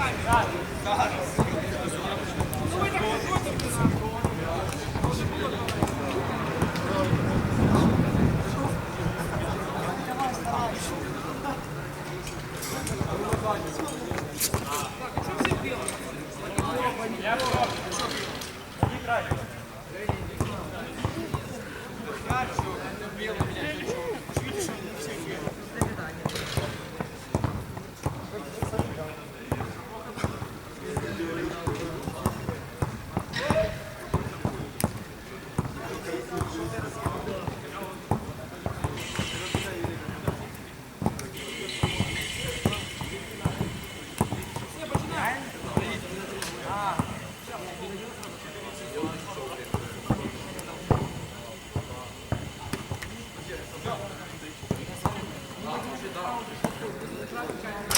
П'ять Oh, just the truck.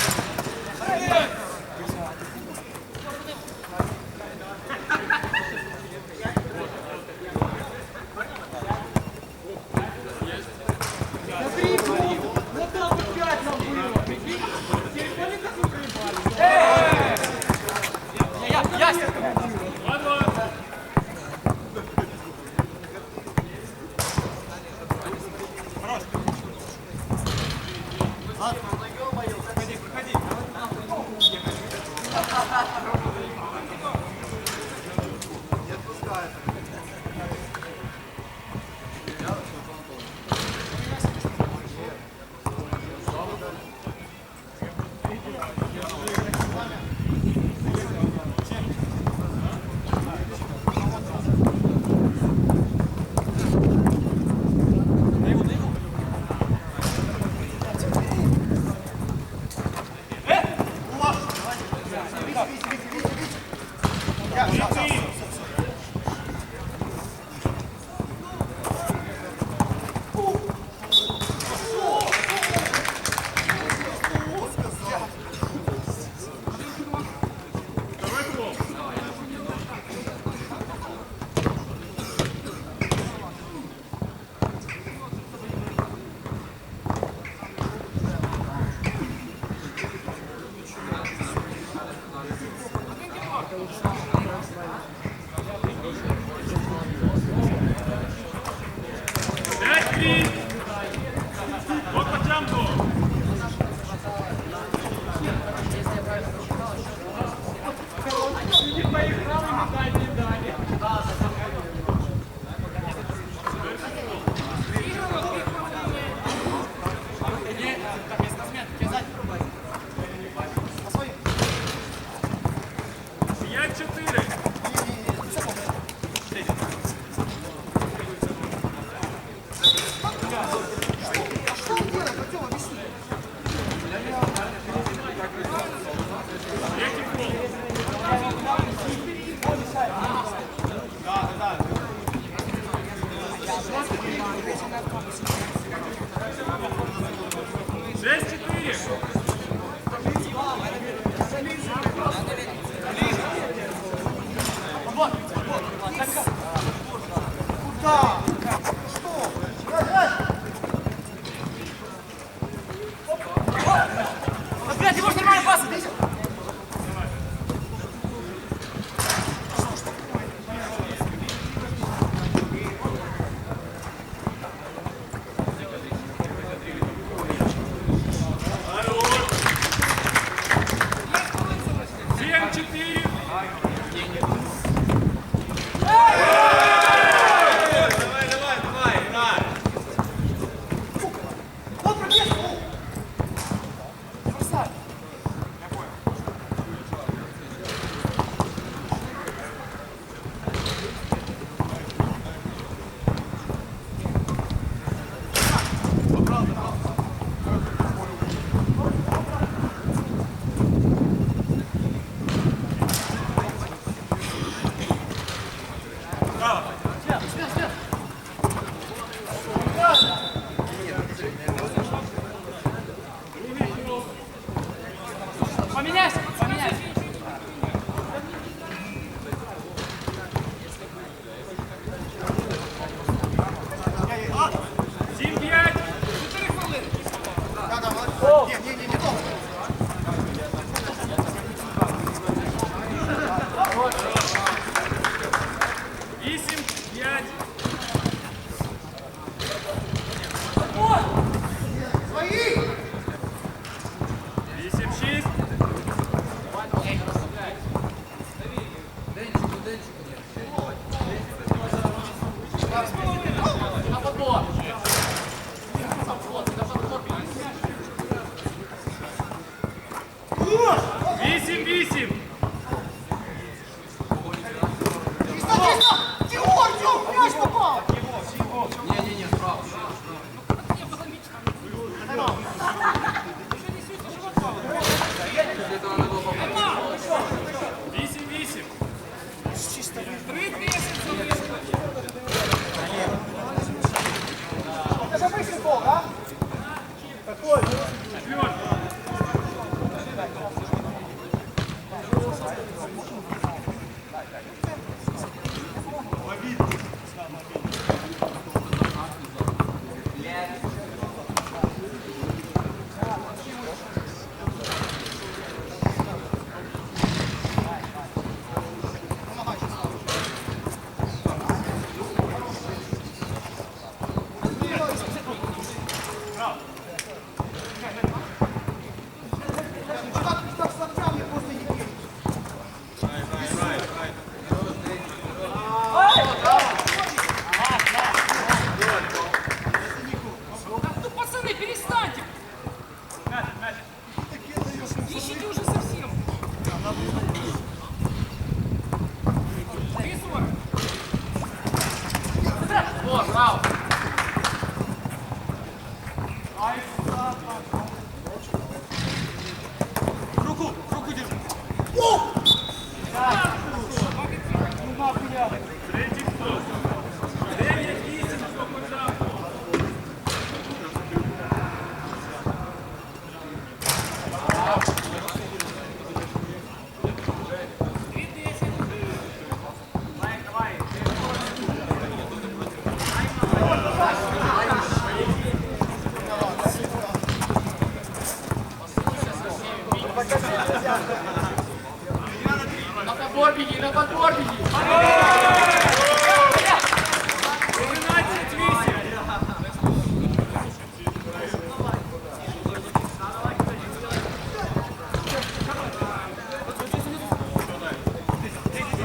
8-8.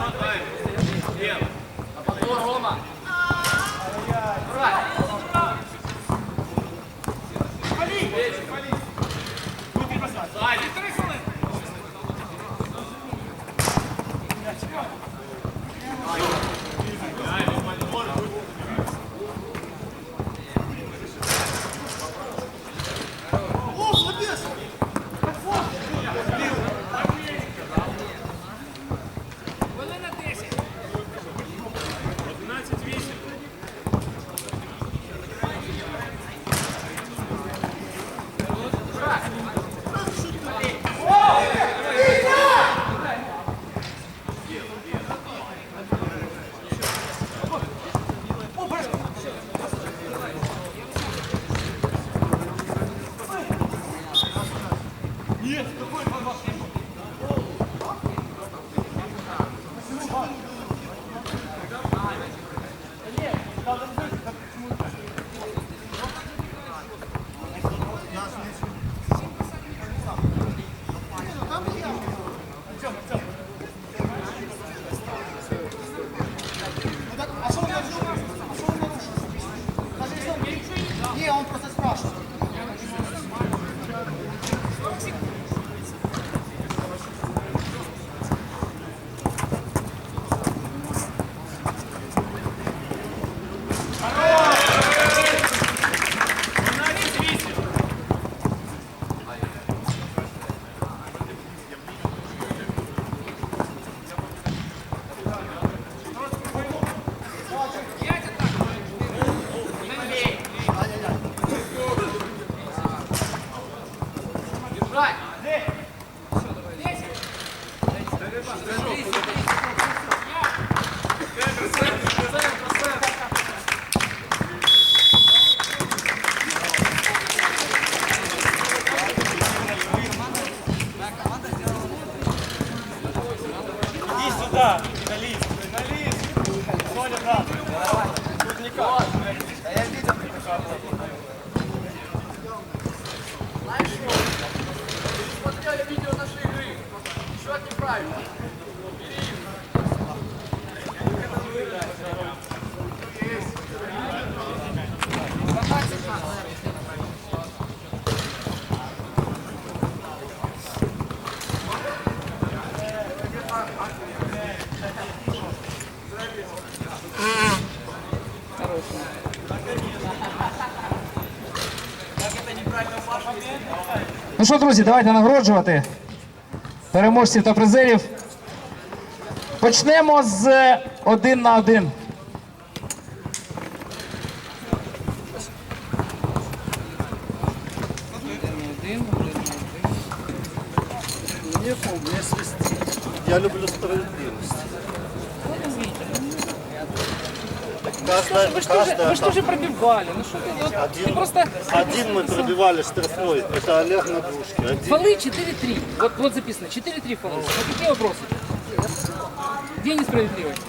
На Ну так, а что он нарушил? А что он нарушил? Даже если он... Не, он просто спрашивает. Пять атак! Бей! Держать! Десять! Иди сюда, финалист, финалист. Соня, да. Тут никак. Да я видел, Знаешь что? Смотрели видео нашей игры. Счет неправильно. Бери их. Контактик надо. Ну що, друзі, давайте нагороджувати переможців та призерів. Почнемо з один на один. Я люблю справедливость. Каждая, Вы что же, каждая вы что же пробивали? Ну что ты, вот, ты один, просто один мы пробивали штрафной. Это Олег Надрушки. Один. фолы 4-3. Вот, вот записано, 4-3 фолы. Ну какие вопросы? Где несправедливость?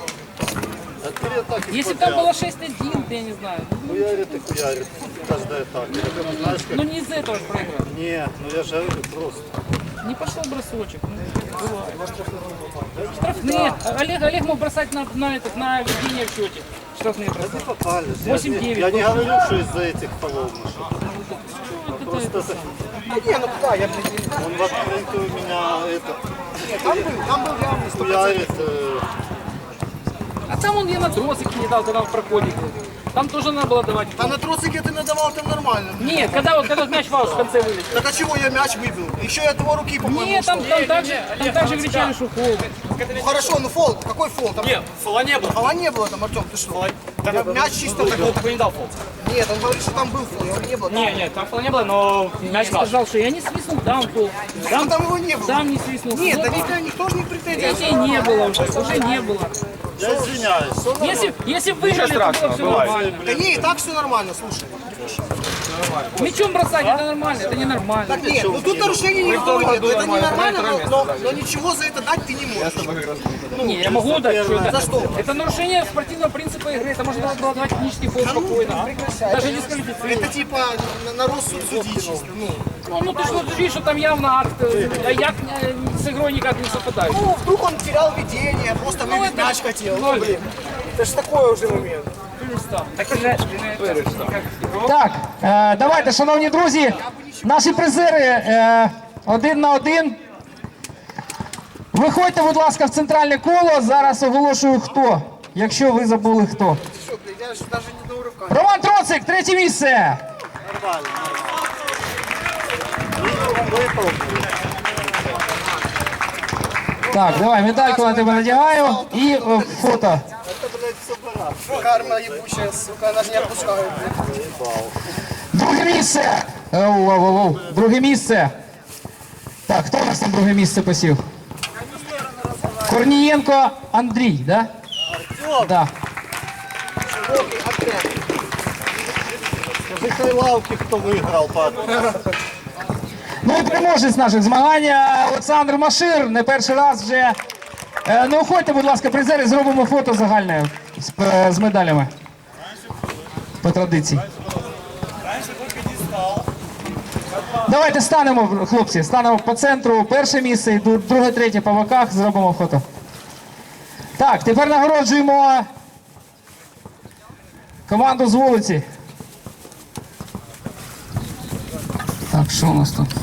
А теперь так и Если бы там подряд. было 6-1, я не знаю. Хуярит и хуярит. Каждая так. Это, знаешь, как... Ну не из-за этого же проиграл. Не, ну я же говорю просто. Не пошел бросочек. Ну, бывает. Штрафные. Олег, Олег мог бросать на, на, этот, на ведение в счете. Штрафные бросать. Не попались. Я, 8-9. не, я не говорю, что из-за этих полов мы что-то. Вот это- Просто Не, ну куда, я, блин, он в открытую меня это нет, там был, там был явный 100%. хуярит. э, А там он мне на тросик не дал, когда он в проходе был. Там тоже надо было давать. А на тросике ты надавал, там нормально. Нет, когда вот когда вот мяч в аут в конце вылетел. Так а чего я мяч выбил? Еще я от его руки, по-моему, Нет, там, ушел. там, также, там также кричали, что фол. Ну хорошо, ну фол, какой фол? Там... Нет, фола не было. Фола не было там, Артем, ты что? Там мяч чисто такой. Такого не дал фол. Нет, он говорит, что там был фол, его не было. Не, нет, там фола не было, но мяч Я наш. сказал, что я не свистнул, там фол. Там, там его не было. Там не свистнул. Нет, да Ну, никто, никто же не претензий. Детей не было уже, уже не было. Я извиняюсь. Если, если бы выиграли, то было все нормально. Да не, и так все нормально, слушай. Мячом бросать, это нормально, это ненормально. Так нет, ну тут нарушений никакого нет. Это ненормально, но, но, но ничего за это дать ты не можешь. Не, я могу дать, что это. За что? Это нарушение спортивного принципа игры. Это можно было давать технический фол спокойно. Даже не сквалифицировать. Это типа на, на розсуд судей чисто. Ну. Ну, ну ты что, ты видишь, что там явно акт, э, а я э, с игрой никак не совпадаю. ну, вдруг он терял видение, просто Ну, выбить это- мяч хотел. ну, Ну, блин. Это же такой уже момент. Так ты же, ты, как игрок, Так, е, давайте, шановні друзі, наші призери е, один на один. Виходьте, будь ласка, в центральне коло. Зараз оголошую хто, якщо ви забули хто. Что, блин, я же даже не на руках. Роман Троцик, третє місце. Нормально, нормально. Выпал. Так, давай, медальку на тебе надягаю і е, фото. Карма ебучая, сука, же не отпускает. Друге місце. Оу, оу, оу, оу. Друге місце. Так, хто у нас там друге місце посів? Корнієнко Андрій, да? Да. Широкий отряд. Скажи Хайлавки, кто выиграл, падал. Ну і переможець наших змагань е, Олександр Машир. Не перший раз вже. Е, Не уходьте, будь ласка, призери, зробимо фото загальне з, е, з медалями. По традиції. Давайте станемо, хлопці, станемо по центру перше місце друге, третє по боках, зробимо фото. Так, тепер нагороджуємо команду з вулиці. Так, що у нас тут?